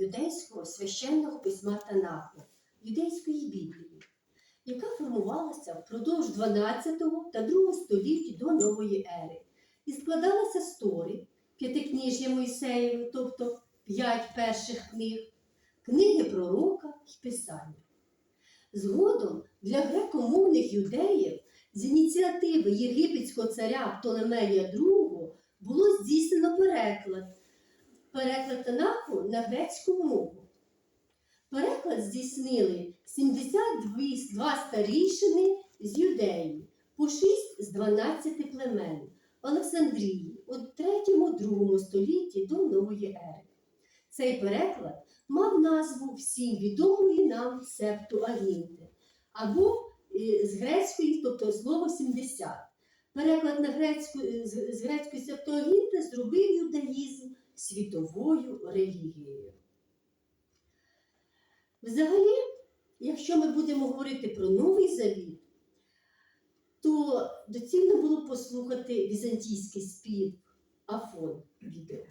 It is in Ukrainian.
юдейського священного письма Танаху, юдейської Біблії, яка формувалася впродовж 12 та 2 століть до нової ери і складалася з Тори, п'ятикніжжя Мойсеєве, тобто п'ять перших книг, книги пророка і писання. Згодом для грекомовних юдеїв з ініціативи єгипетського царя Птолемея II було здійснено переклад, переклад Танаху на грецьку мову. Переклад здійснили 72 старішини з юдеї, по 6 з 12 племен Олександрії у 3-2 столітті до нової ери. Цей переклад мав назву всім відомої нам септу Агінти, або е, з грецької, тобто слово 70. Переклад на грецьку, е, з грецької септуагінти зробив юдаїзм світовою релігією. Взагалі, якщо ми будемо говорити про Новий Завіт, то доцільно було послухати візантійський спів Афон відео.